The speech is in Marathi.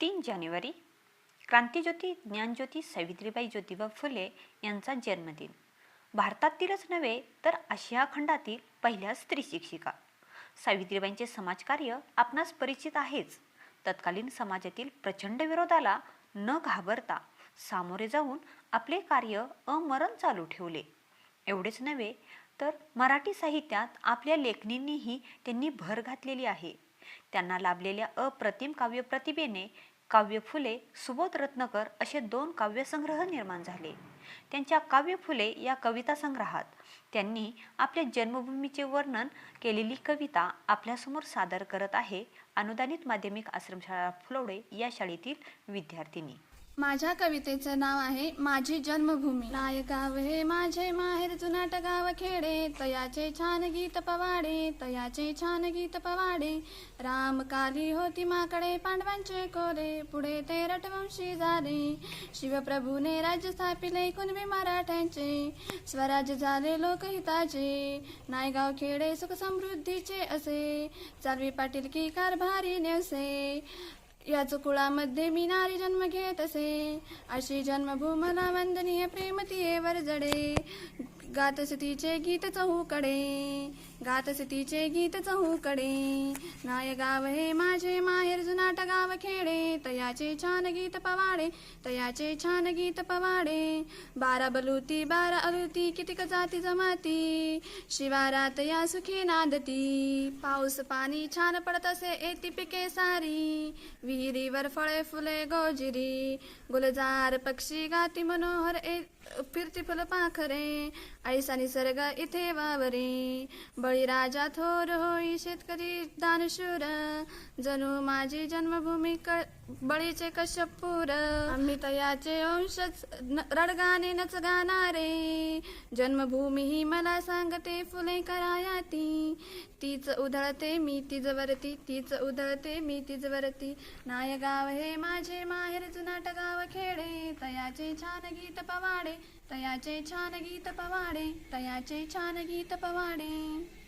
तीन जानेवारी क्रांतीज्योती ज्ञानज्योती सावित्रीबाई ज्योतिबा फुले यांचा जन्मदिन. भारतातीलच नव्हे तर आशिया खंडातील पहिल्या स्त्री शिक्षिका. सावित्रीबाईंचे समाजकार्य आपणास परिचित आहेच. तत्कालीन समाजातील प्रचंड विरोधाला न घाबरता सामोरे जाऊन आपले कार्य अमरण चालू ठेवले. एवढेच नव्हे तर मराठी साहित्यात आपल्या लेखणींनीही त्यांनी भर घातलेली आहे. त्यांना लाभलेल्या अप्रतिम काव्य प्रतिभेने काव्य फुले सुबोध रत्नकर असे दोन काव्यसंग्रह निर्माण झाले. त्यांच्या काव्य फुले या कविता संग्रहात त्यांनी आपल्या जन्मभूमीचे वर्णन केलेली कविता आपल्यासमोर सादर करत आहे अनुदानित माध्यमिक आश्रमशाळा फुलवडे या शाळेतील विद्यार्थिनी. माझ्या कवितेचं नाव आहे माझी जन्मभूमी. नायगाव हे माझे माहेर जुनाट गाव खेडे. तयाचे छान गीत पवाडे तयाचे छान गीत पवाडे. राम काली होती माकडे पांडवांचे कोरे. पुढे ते रटवंशी झाले. शिवप्रभूने राज्य स्थापिले कुणबी मराठ्यांचे. स्वराज्य झाले लोकहिताचे नायगाव खेडे सुख समृद्धीचे असे. चालवी पाटील की कारभारी नेवसे. याच कुळामध्ये मी नारी जन्म घेत असे. अशी जन्मभूमला वंदनीय प्रेमतीये वरजडे. गात तिचे गीत चहूकडे. गात तिचे गीत चहूकडे. नाय गाव हे माझे माहेर जुनाट गाव खेडे. तयाचे छान गीत पवाडे तयाचे छान गीत पवाडे. बारा बलुती बारा अलुती कितीक जाती जमाती. शिवारात या सुखी नांदती. पाऊस पाणी छान पडत असे येती पिके सारी. विहिरीवर फळे फुले गोजिरी. गुलजार पक्षी गाती मनोहर ए फिरती फुल पाखरे. ऐसा निसर्ग इथे वावरे. बळीराजा थोर होई शेतकरी दानशूर जणू माझी जन्मभूमी बळीचे कश्यपूर. आम्ही तयाचे अंशच न- रडगाणे नच गाणारे जन्मभूमी ही मला सांगते फुले करायाती. तीच उधळते मी तिजवरती तीच उधळते मी तिजवरती. नाय गाव हे माझे माहेर जुनाट गाव खेडे. तयाचे छान गीत पवाडे तयाचे छान गीत पवाडे तयाचे छान गीत पवाडे.